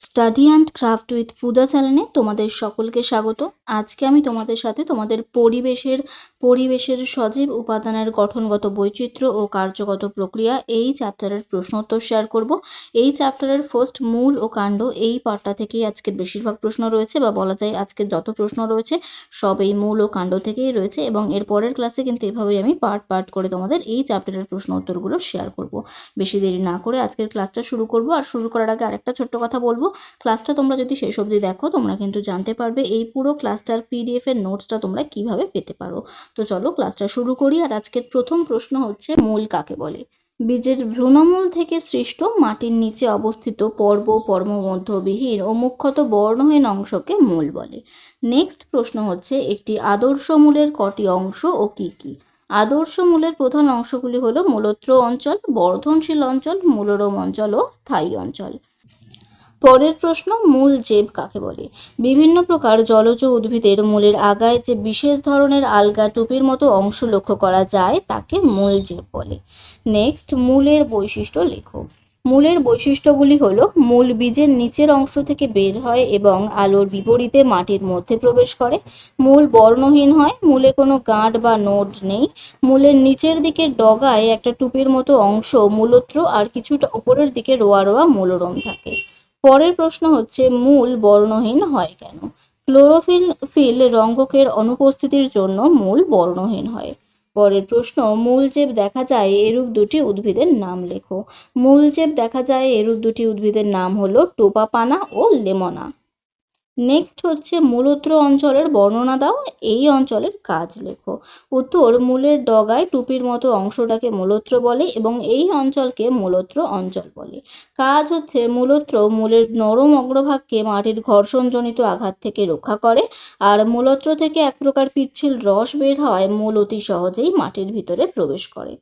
Study and craft with Puja চ্যানেলে তোমাদের সকলকে স্বাগত। আজকে আমি তোমাদের সাথে তোমাদের পরিবেশের পরিবেশের সজীব উপাদানের গঠনগত বৈচিত্র্য ও কার্যগত প্রক্রিয়া এই চ্যাপ্টারের প্রশ্নোত্তর শেয়ার করব। এই চ্যাপ্টারের ফার্স্ট মূল ও কাণ্ড এই পার্টটা থেকেই আজকের বেশিরভাগ প্রশ্ন রয়েছে বা বলা যায় আজকের যত প্রশ্ন রয়েছে সব এই মূল ও কাণ্ড থেকেই রয়েছে এবং এর পরের ক্লাসে কিন্তু এভাবেই আমি পার্ট পার্ট করে তোমাদের এই চ্যাপ্টারের প্রশ্ন উত্তরগুলো শেয়ার করব। বেশি দেরি না করে আজকের ক্লাসটা শুরু করব। আর শুরু করার আগে আরেকটা ছোট্ট কথা বলব। ক্লাসটা তোমরা যদি শেষ অবধি দেখো, তোমরা কিন্তু জানতে পারবে এই পুরো ক্লাসটার পিডিএফ এর নোটসটা তোমরা কীভাবে পেতে পারো। তো চলো ক্লাসটা শুরু করি, আর আজকের প্রথম প্রশ্ন হচ্ছে মূল কাকে বলে? বীজের ভ্রূণমূল থেকে সৃষ্ট মাটির নিচে অবস্থিত পর্ব পর্বমধ্যবিহীন ও মুখ্যত বর্ণহীন অংশকে মূল বলে। নেক্সট প্রশ্ন হচ্ছে, একটি আদর্শ মূলের কটি অংশ ও কি কি? আদর্শ মূলের প্রধান অংশগুলি হলো মূলত্র অঞ্চল, বর্ধনশীল অঞ্চল, মূলরম অঞ্চল ও স্থায়ী অঞ্চল। পরের প্রশ্ন, মূল জেব কাকে বলে? বিভিন্ন প্রকার জলজ উদ্ভিদের মূলের আগায় যে বিশেষ ধরনের আলগা টুপির মতো অংশ লক্ষ্য করা যায়, তাকে মূল জেব বলে। নেক্সট, মূলের বৈশিষ্ট্য লেখো। মূলের বৈশিষ্ট্যগুলি হল, মূল বীজের নিচের অংশ থেকে বের হয় এবং আলোর বিপরীতে মাটির মধ্যে প্রবেশ করে। মূল বর্ণহীন হয়, মূলে কোনো গাঁট বা নোড নেই। মূলের নিচের দিকে ডগায় একটা টুপির মতো অংশ মূলত্র আর কিছুটা উপরের দিকে রোয়া রোয়া মূলরম থাকে। পরের প্রশ্ন হচ্ছে, মূল বর্ণহীন হয় কেন? ক্লোরোফিল ফিল রঙ্গকের অনুপস্থিতির জন্য মূল বর্ণহীন হয়। পরের প্রশ্ন, মূল জেব দেখা যায় এরূপ দুটি উদ্ভিদের নাম লেখো। মূল জেব দেখা যায় এরূপ দুটি উদ্ভিদের নাম হলো টোপাপানা ও লেমনা। নেক্সট হচ্ছে মূলত্র অঞ্চলের বর্ণনা দাও। এই অঞ্চলের কাজ লেখো। উত্তর, মূলের ডগায় টুপির মতো অংশটাকে মূলত্র বলে এবং এই অঞ্চলকে মূলত্র অঞ্চল বলে। কাজ হচ্ছে মূলত্র মূলের নরম অগ্রভাগকে মাটির ঘর্ষণজনিত আঘাত থেকে রক্ষা করে আর মূলত্র থেকে এক প্রকার পিচ্ছিল রস বের হয় মূল অতি সহজেই মাটির ভিতরে প্রবেশ করে।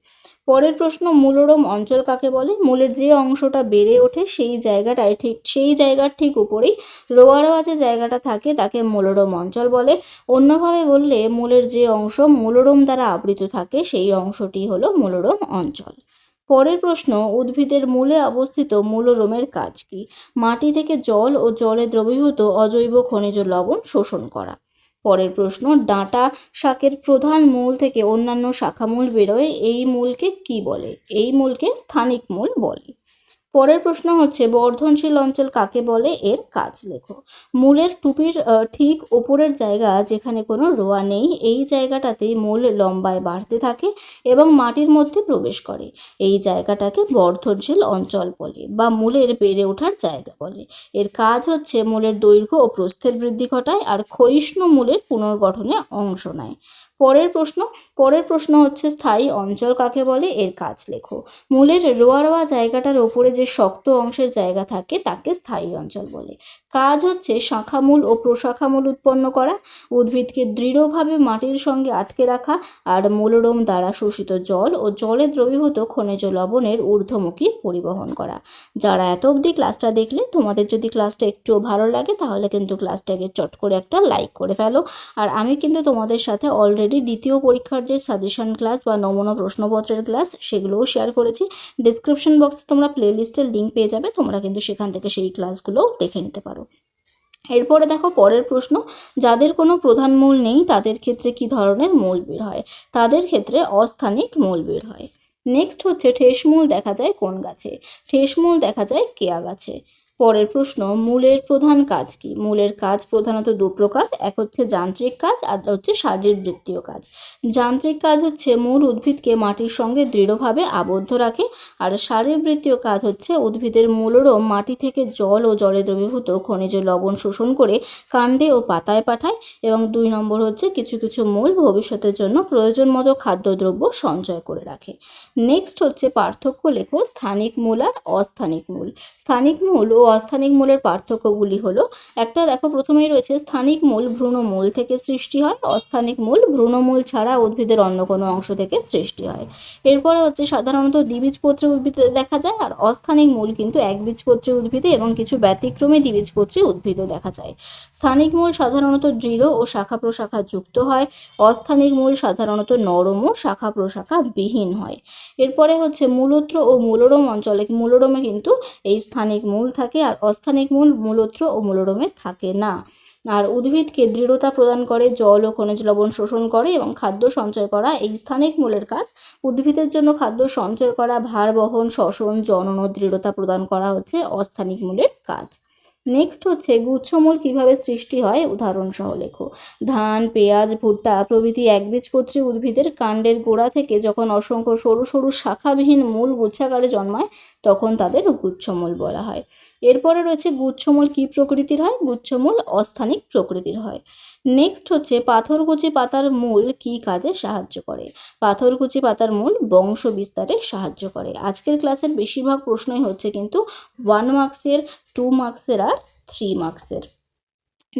পরের প্রশ্ন, মূলরম অঞ্চল কাকে বলে? মূলের যে অংশটা বেড়ে ওঠে সেই জায়গাটায় ঠিক, সেই জায়গার ঠিক উপরেই রোয়া যে জায়গাটা থাকে, তাকে মূলরম অঞ্চল বলে। অন্যভাবে বললে মূলের যে অংশ মূলরম দ্বারা আবৃত থাকে, সেই অংশটি হলো মূলরম অঞ্চল। পরের প্রশ্ন, উদ্ভিদের মূলে অবস্থিত মূলরোমের কাজ কি? মাটি থেকে জল ও জলে দ্রবীভূত অজৈব খনিজ লবণ শোষণ করা। পরের প্রশ্ন, ডাঁটা শাকের প্রধান মূল থেকে অন্যান্য শাখামূল বেরোয়, এই মূলকে কি বলে? এই মূলকে স্থানিক মূল বলে। পরের প্রশ্ন হচ্ছে, বর্ধনশীল অঞ্চল কাকে বলে? এর কাজ লেখো। মূলের টুপির ঠিক ওপরের জায়গা যেখানে কোনো রোয়া নেই, এই জায়গাটাতেই মূল লম্বায় বাড়তে থাকে এবং মাটির মধ্যে প্রবেশ করে। এই জায়গাটাকে বর্ধনশীল অঞ্চল বলে বা মূলের বেড়ে ওঠার জায়গা বলে। এর কাজ হচ্ছে মূলের দৈর্ঘ্য ও প্রস্থের বৃদ্ধি ঘটায় আর ক্ষয়িষ্ণু মূলের পুনর্গঠনে অংশ নেয়। পরের প্রশ্ন পরের প্রশ্ন হচ্ছে, স্থায়ী অঞ্চল কাকে বলে? এর কাজ লেখো। মূলের রোয়া রোয়া জায়গাটার ওপরে যে শক্ত অংশের জায়গা থাকে তাকে স্থায়ী অঞ্চল বলে। কাজ হচ্ছে শাখামূল ও প্রশাখামূল উৎপন্ন করা, উদ্ভিদকে দৃঢ়ভাবে মাটির সঙ্গে আটকে রাখা আর মূলরোম দ্বারা শোষিত জল ও জলে দ্রবীভূত খনিজ লবণের ঊর্ধ্বমুখী পরিবহন করা। যারা এত অবধি ক্লাসটা দেখলে, তোমাদের যদি ক্লাসটা একটুও ভালো লাগে, তাহলে কিন্তু ক্লাসটাকে চট করে একটা লাইক করে ফেলো। আর আমি কিন্তু তোমাদের সাথে অলরেডি দ্বিতীয় পরীক্ষার যে সাজেশন ক্লাস বা নমুনা প্রশ্নপত্রের ক্লাস সেগুলোও শেয়ার করেছি। ডিসক্রিপশন বক্সে তোমরা প্লেলিস্টের লিঙ্ক পেয়ে যাবে, তোমরা কিন্তু সেখান থেকে সেই ক্লাসগুলো দেখে নিতে পারো। এরপরে দেখো পরের প্রশ্ন, যাদের কোনো প্রধান মূল নেই, তাদের ক্ষেত্রে কি ধরনের মূল বের হয়? তাদের ক্ষেত্রে অস্থানিক মূল বের হয়। নেক্সট হচ্ছে ঠেসমূল দেখা যায় কোন গাছে? ঠেসমূল দেখা যায় কেয়া গাছে। পরের প্রশ্ন, মূলের প্রধান কাজ কি? মূলের কাজ প্রধানত দু প্রকার, এক হচ্ছে যান্ত্রিক কাজ, আর হচ্ছে শারীরবৃত্তীয় কাজ। যান্ত্রিক কাজ হচ্ছে মূল উদ্ভিদকে মাটির সঙ্গে দৃঢ়ভাবে আবদ্ধ রাখে, আর শারীরবৃত্তীয় কাজ হচ্ছে উদ্ভিদের মূলেরও মাটি থেকে জল ও জলে দ্রবীভূত খনিজ লবণ শোষণ করে কাণ্ডে ও পাতায় পাঠায়, এবং দুই নম্বর হচ্ছে কিছু কিছু মূল ভবিষ্যতের জন্য প্রয়োজন মতো খাদ্যদ্রব্য সঞ্চয় করে রাখে। নেক্সট হচ্ছে পার্থক্য লেখো, স্থানিক মূল আর অস্থানিক মূল। স্থানিক মূল ও অস্থানিক মূলের পার্থক্যগুলি হলো, একটা দেখো প্রথমেই রয়েছে স্থানিক মূল ভ্রূণমূল থেকে সৃষ্টি হয়, অস্থানিক মূল ভ্রূণমূল ছাড়া উদ্ভিদের অন্য কোনো অংশ থেকে সৃষ্টি হয়। এরপরে হচ্ছে সাধারণত দ্বিবীজপত্রী উদ্ভিদে দেখা যায়, আর অস্থানিক মূল কিন্তু একবীজপত্রী উদ্ভিদে এবং কিছু ব্যতিক্রমী দ্বিবীজপত্রী উদ্ভিদে দেখা যায়। স্থানিক মূল সাধারণত দৃঢ় ও শাখা প্রশাখা যুক্ত হয়, অস্থানিক মূল সাধারণত নরম ও শাখা প্রশাখা বিহীন হয়। এরপরে হচ্ছে মূলত্র ও মূলরম অঞ্চলে, মূলরমে কিন্তু এই স্থানিক মূল থাকে থাকে আর অস্থানিক মূল মূলত্র ও মূলরমে থাকে না। আর উদ্ভিদকে দৃঢ়তা প্রদান করে, জল ও খনিজ লবণ শোষণ করে এবং খাদ্য সঞ্চয় করা এই স্থানিক মূলের কাজ। উদ্ভিদের জন্য খাদ্য সঞ্চয় করা, ভার বহন শ্বসন জনন ও দৃঢ়তা প্রদান করা হচ্ছে অস্থানিক মূলের কাজ। নেক্সট হচ্ছে গুচ্ছমূল কীভাবে সৃষ্টি হয়? উদাহরণ সহ লেখো। ধান, পেঁয়াজ, ভুট্টা প্রভৃতি একবীজপত্রী উদ্ভিদের কাণ্ডের গোড়া থেকে যখন অসংখ্য সরু সরু শাখাবিহীন মূল গুচ্ছাকারে জন্মায়, তখন তাদের গুচ্ছমূল বলা হয়। এরপরে রয়েছে গুচ্ছমূল কী প্রকৃতির হয়? গুচ্ছমূল অস্থানিক প্রকৃতির হয়। নেক্সট হচ্ছে পাথরকুচি পাতার মূল কী কাজে সাহায্য করে? পাথরকুচি পাতার মূল বংশ বিস্তারে সাহায্য করে। আজকের ক্লাসের বেশিরভাগ প্রশ্নই হচ্ছে কিন্তু ওয়ান মার্কসের টু মার্কসের আর থ্রি মার্কসের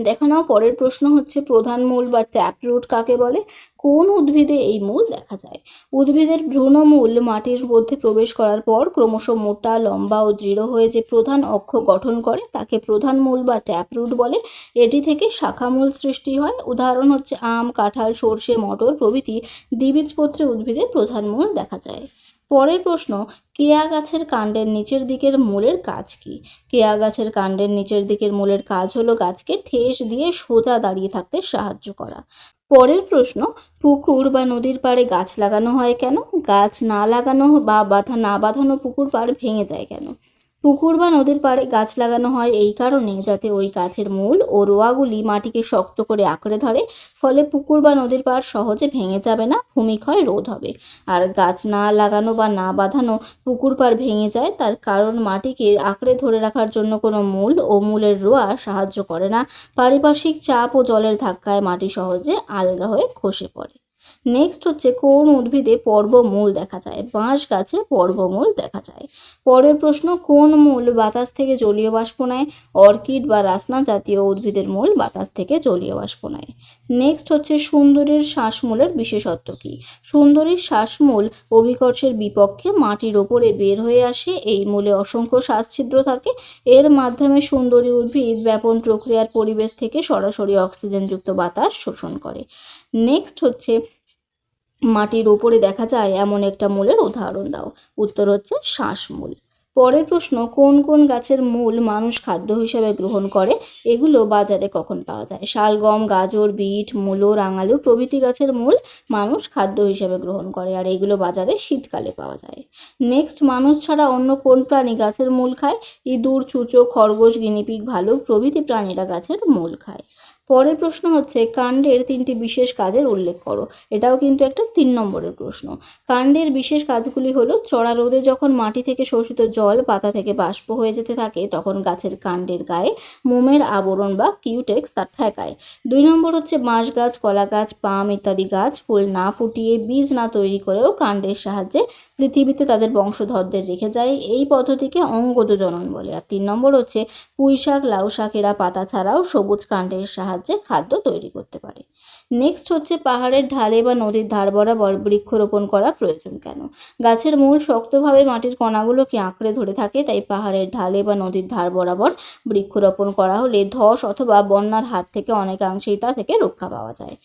দেখো নাও, পরের প্রশ্ন হচ্ছে, প্রধান মূল বা ট্যাপ রুট কাকে বলে? কোন উদ্ভিদে এই মূল দেখা যায়? উদ্ভিদের ভ্রূণমূল মাটির মধ্যে প্রবেশ করার পর ক্রমশ মোটা, লম্বা ও দৃঢ় হয়ে যে প্রধান অক্ষ গঠন করে, তাকে প্রধান মূল বা ট্যাপ রুট বলে। এটি থেকে শাখামূল সৃষ্টি হয়। উদাহরণ হচ্ছে, আম, কাঁঠাল, সর্ষে, মটর প্রভৃতি দ্বিবীজপত্রী উদ্ভিদে প্রধান মূল দেখা যায়। পরের প্রশ্ন, কেয়া গাছের কাণ্ডের নিচের দিকের মূলের কাজ কি? কেয়া গাছের কাণ্ডের নিচের দিকের মূলের কাজ হলো গাছকে ঠেস দিয়ে সোজা দাঁড়িয়ে থাকতে সাহায্য করা। পরের প্রশ্ন, পুকুর বা নদীর পাড়ে গাছ লাগানো হয় কেন? গাছ না লাগানো বা বাঁধা না বাঁধানো পুকুর পাড় ভেঙে যায় কেন? পুকুর বা নদীর পাড়ে গাছ লাগানো হয় এই কারণে, যাতে ওই গাছের মূল ও রোয়াগুলি মাটিকে শক্ত করে আঁকড়ে ধরে, ফলে পুকুর বা নদীর পাড় সহজে ভেঙে যাবে না, ভূমিক্ষয় রোধ হবে। আর গাছ না লাগানো বা না বাঁধানো পুকুর পাড় ভেঙে যায়, তার কারণ মাটিকে আঁকড়ে ধরে রাখার জন্য কোনো মূল ও মূলের রোয়া সাহায্য করে না। পারিপার্শ্বিক চাপ ও জলের ধাক্কায় মাটি সহজে আলগা হয়ে খসে পড়ে। নেক্সট হচ্ছে কোন উদ্ভিদে পর্বমূল দেখা যায়? বাঁশ গাছে পর্বমূল দেখা যায়। পরের প্রশ্ন, কোন মূল বাতাস থেকে জলীয় বাষ্প নেয়? অর্কিড বা রাসনা জাতীয় উদ্ভিদের মূল বাতাস থেকে জলীয় বাষ্প নেয়। নেক্সট হচ্ছে সুন্দরীর শ্বাসমূলের বিশেষত্ব কী? সুন্দরীর শ্বাসমূল অভিকর্ষের বিপক্ষে মাটির ওপরে বের হয়ে আসে, এই মূলে অসংখ্য শ্বাসছিদ্র থাকে। এর মাধ্যমে সুন্দরী উদ্ভিদ ব্যাপন প্রক্রিয়ার পরিবেশ থেকে সরাসরি অক্সিজেনযুক্ত বাতাস শোষণ করে। নেক্সট হচ্ছে মাটির ওপরে দেখা যায় এমন একটা মূলের উদাহরণ দাও। উত্তর হচ্ছে শ্বাসমূল। পরের প্রশ্ন, কোন কোন গাছের মূল মানুষ খাদ্য হিসেবে গ্রহণ করে? এগুলো বাজারে কখন পাওয়া যায়? শালগম, গাজর, বিট, মূলো, রাঙালু প্রভৃতি গাছের মূল মানুষ খাদ্য হিসেবে গ্রহণ করে, আর এগুলো বাজারে শীতকালে পাওয়া যায়। নেক্সট, মানুষ ছাড়া অন্য কোন প্রাণী গাছের মূল খায়? ইঁদুর, চুচো, খরগোশ, গিনিপিগ, ভালুক প্রভৃতি প্রাণীরা গাছের মূল খায়। পরের প্রশ্ন হচ্ছে, কাণ্ডের তিনটি বিশেষ কাজের উল্লেখ করো। এটাও কিন্তু একটা তিন নম্বরের প্রশ্ন। কাণ্ডের বিশেষ কাজগুলি হলো, চড়া রোদে যখন মাটি থেকে শোষিত জল পাতা থেকে বাষ্প হয়ে যেতে থাকে, তখন গাছের কাণ্ডের গায়ে মোমের আবরণ বা কিউটেক্স তার ঠেকায়। দুই নম্বর হচ্ছে, বাঁশ গাছ, কলা গাছ, পাম ইত্যাদি গাছ ফুল না ফুটিয়ে বীজ না তৈরি করেও কাণ্ডের সাহায্যে পৃথিবীতে তাদের বংশধরদের রেখে যায় এই পদ্ধতিকে অঙ্গজ জনন বলে। আর তিন নম্বর হচ্ছে, পুঁই শাক, লাউ শাক এরা পাতা ছাড়াও সবুজ কাণ্ডের সাহায্যে খাদ্য তৈরি করতে পারে। নেক্সট হচ্ছে, পাহাড়ের ঢালে বা নদীর ধার বরাবর বৃক্ষরোপণ করা প্রয়োজন কেন? গাছের মূল শক্তভাবে মাটির কণাগুলোকে আঁকড়ে ধরে থাকে, তাই পাহাড়ের ঢালে বা নদীর ধার বরাবর বৃক্ষরোপণ করা হলে ধস অথবা বন্যার হাত থেকে অনেকাংশেই তা থেকে রক্ষা পাওয়া যায়।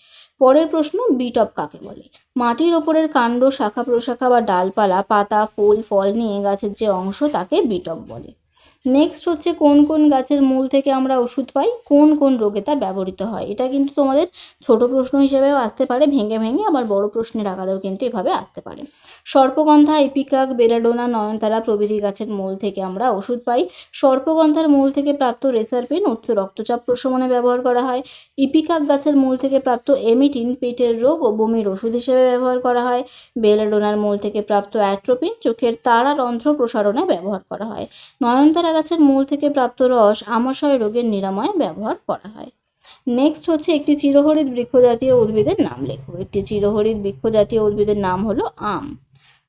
পরের প্রশ্ন বিটপ কাকে বলে? মাটির ওপরের কাণ্ড, শাখা প্রশাখা বা ডালপালা, পাতা, ফুল, ফল নিয়ে গাছের যে অংশ তাকে বিটপ বলে। নেক্সট হচ্ছে কোন কোন গাছের মূল থেকে আমরা ওষুধ পাই, কোন কোন রোগে তা ব্যবহৃত হয়। এটা কিন্তু তোমাদের ছোট প্রশ্ন হিসেবেও আসতে পারে, ভেঙে ভেঙে আবার বড় প্রশ্নের আকারেও কিন্তু এভাবে আসতে পারে। সর্পগন্ধা, এপিকাক, বেরাডোনা, নয়নতারা প্রভৃতি গাছের মূল থেকে আমরা ওষুধ পাই। সর্পগন্ধার মূল থেকে প্রাপ্ত রেসারপিন, উচ্চ রক্তচাপ প্রশমনে ব্যবহার করা হয়। ইপিকাক গাছের মূল থেকে প্রাপ্ত এমিটিন, পেটের রোগ ও বমির ওষুধ হিসেবে ব্যবহার করা হয়। বেলাডোনার মূল থেকে প্রাপ্ত অ্যাট্রোপিন, চোখের তারা রন্ধ্র প্রসারণে ব্যবহার করা হয়। নয়নতারা গাছের মূল থেকে প্রাপ্ত রস আমাশয় রোগের নিরাময়ে ব্যবহার করা হয়। নেক্সট হচ্ছে একটি চিরহরিৎ বৃক্ষজাতীয় উদ্ভিদের নাম লেখো। একটি চিরহরিৎ বৃক্ষজাতীয় উদ্ভিদের নাম হলো আম।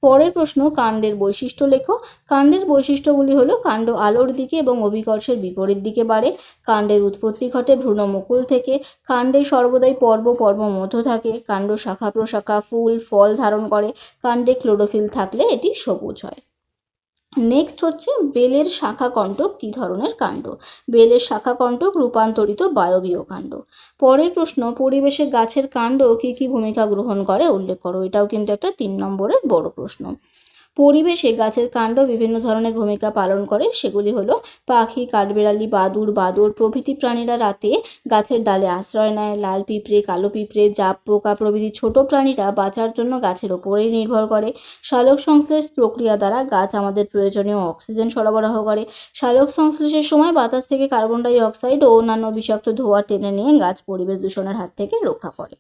পরের প্রশ্ন, কাণ্ডের বৈশিষ্ট্য লেখো। কাণ্ডের বৈশিষ্ট্যগুলি হলো, কাণ্ড আলোর দিকে এবং অভিকর্ষের বিপরীত দিকে বাড়ে। কাণ্ডের উৎপত্তি ঘটে ভ্রূণমুকুল থেকে। কাণ্ডে সর্বদাই পর্ব পর্ব মধ্য থাকে। কাণ্ড শাখা প্রশাখা ফুল, ফল ধারণ করে। কাণ্ডে ক্লোরোফিল থাকলে এটি সবুজ হয়। নেক্সট হচ্ছে বেলের শাখা কণ্টক কী ধরনের কাণ্ড? বেলের শাখা কণ্টক রূপান্তরিত বায়বীয় কাণ্ড। পরের প্রশ্ন, পরিবেশে গাছের কাণ্ড কী কী ভূমিকা গ্রহণ করে? উল্লেখ করো, এটাও কিন্তু একটা তিন নম্বরের বড় প্রশ্ন। পরিবেশে গাছের কাণ্ড বিভিন্ন ধরনের ভূমিকা পালন করে। সেগুলি হলো পাখি, কাঠবেড়ালি, বাদুড় বাদুড় প্রভৃতি প্রাণীরা রাতে গাছের ডালে আশ্রয় নেয়। লাল পিঁপড়ে, কালো পিঁপড়ে, জাপ, পোকা প্রভৃতি ছোট প্রাণীরা বাঁচার জন্য গাছের ওপরেই নির্ভর করে। সালোক সংশ্লেষ প্রক্রিয়া দ্বারা গাছ আমাদের প্রয়োজনীয় অক্সিজেন সরবরাহ করে। সালোক সংশ্লেষের সময় বাতাস থেকে কার্বন ডাই অক্সাইড ও অন্যান্য বিষাক্ত ধোঁয়া টেনে নিয়ে গাছ পরিবেশ দূষণের হাত থেকে রক্ষা করে।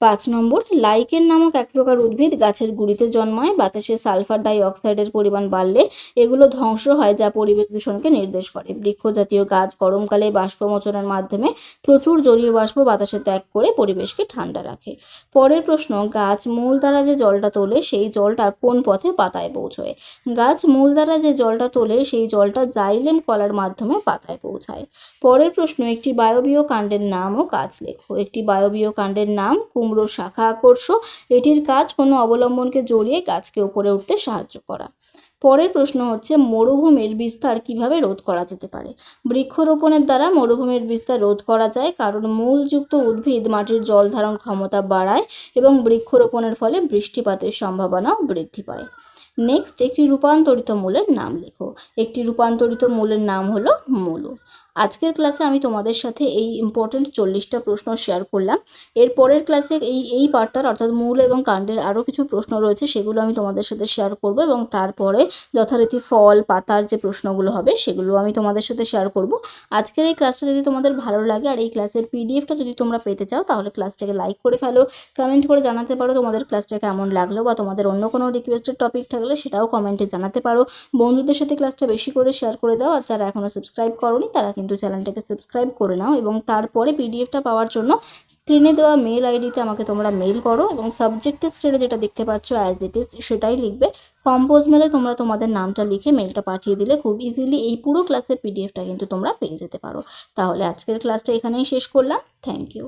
পাঁচ নম্বর লাইকেন নামক এক প্রকার উদ্ভিদ গাছের গুঁড়িতে জন্মায়, বাতাসে সালফার ডাই অক্সাইডের পরিমাণ বাড়লে এগুলো ধ্বংস হয় যা পরিবেশ দূষণকে নির্দেশ করে। বৃক্ষ জাতীয় গাছ গরমকালে বাষ্পমোচনের মাধ্যমে প্রচুর জলীয় বাষ্প বাতাসে ত্যাগ করে পরিবেশকে ঠান্ডা রাখে। পরের প্রশ্ন, গাছ মূল দ্বারা যে জলটা তোলে সেই জলটা কোন পথে পাতায় পৌঁছয়? গাছ মূল দ্বারা যে জলটা তোলে সেই জলটা জাইলেম কলার মাধ্যমে পাতায় পৌঁছায়। পরের প্রশ্ন, একটি বায়বীয় কাণ্ডের নাম ও কাজ লেখো। একটি বায়বীয় কাণ্ডের নাম কুমড়োর শাখা আকর্ষ। এটির কাজ কোনো অবলম্বনকে জড়িয়ে গাছকে উপরে উঠতে সাহায্য করা। পরের প্রশ্ন হচ্ছে, মরুভূমির বিস্তার কীভাবে রোধ করা যেতে পারে? বৃক্ষরোপণের দ্বারা মরুভূমির বিস্তার রোধ করা যায় কারণ মূলযুক্ত উদ্ভিদ মাটির জল ধারণ ক্ষমতা বাড়ায় এবং বৃক্ষরোপণের ফলে বৃষ্টিপাতের সম্ভাবনাও বৃদ্ধি পায়। নেক্সট একটি রূপান্তরিত মূলের নাম লেখো। একটি রূপান্তরিত মূলের নাম হলো মূল। আজকের ক্লাসে আমি তোমাদের সাথে এই ইম্পর্টেন্ট চল্লিশটা প্রশ্ন শেয়ার করলাম। এর পরের ক্লাসে এই এই পার্টটার অর্থাৎ মূল এবং কাণ্ডের আরও কিছু প্রশ্ন রয়েছে, সেগুলো আমি তোমাদের সাথে শেয়ার করব এবং তারপরে যথারীতি ফল, পাতার যে প্রশ্নগুলো হবে, সেগুলো আমি তোমাদের সাথে শেয়ার করব। আজকের এই ক্লাসটা যদি তোমাদের ভালো লাগে, আর এই ক্লাসের পিডিএফটা যদি তোমরা পেতে চাও, তাহলে ক্লাসটাকে লাইক করে ফেলো। কমেন্ট করে জানাতে পারো তোমাদের ক্লাসটা কেমন লাগল বা তোমাদের অন্য কোনো রিকোয়েস্টেড টপিক থাকলে সেটাও কমেন্টে জানাতে পারো। বন্ধুদের সাথে ক্লাসটা বেশি করে শেয়ার করে দাও, আর যারা এখনও সাবস্ক্রাইব করোনি, তারা কিন্তু চ্যানেলটাকে সাবস্ক্রাইব করে নাও এবং তারপরে পিডিএফটা পাওয়ার জন্য স্ক্রিনে দেওয়া মেল আইডিতে আমাকে তোমরা মেল করো এবং সাবজেক্টের স্ক্রিনে যেটা দেখতে পাচ্ছ অ্যাজ ইট ইজ সেটাই লিখবে। কম্পোজ মেলে তোমরা তোমাদের নামটা লিখে মেলটা পাঠিয়ে দিলে খুব ইজিলি এই পুরো ক্লাসের পিডিএফটা কিন্তু তোমরা পেয়ে যেতে পারো। তাহলে আজকের ক্লাসটা এখানেই শেষ করলাম। Thank you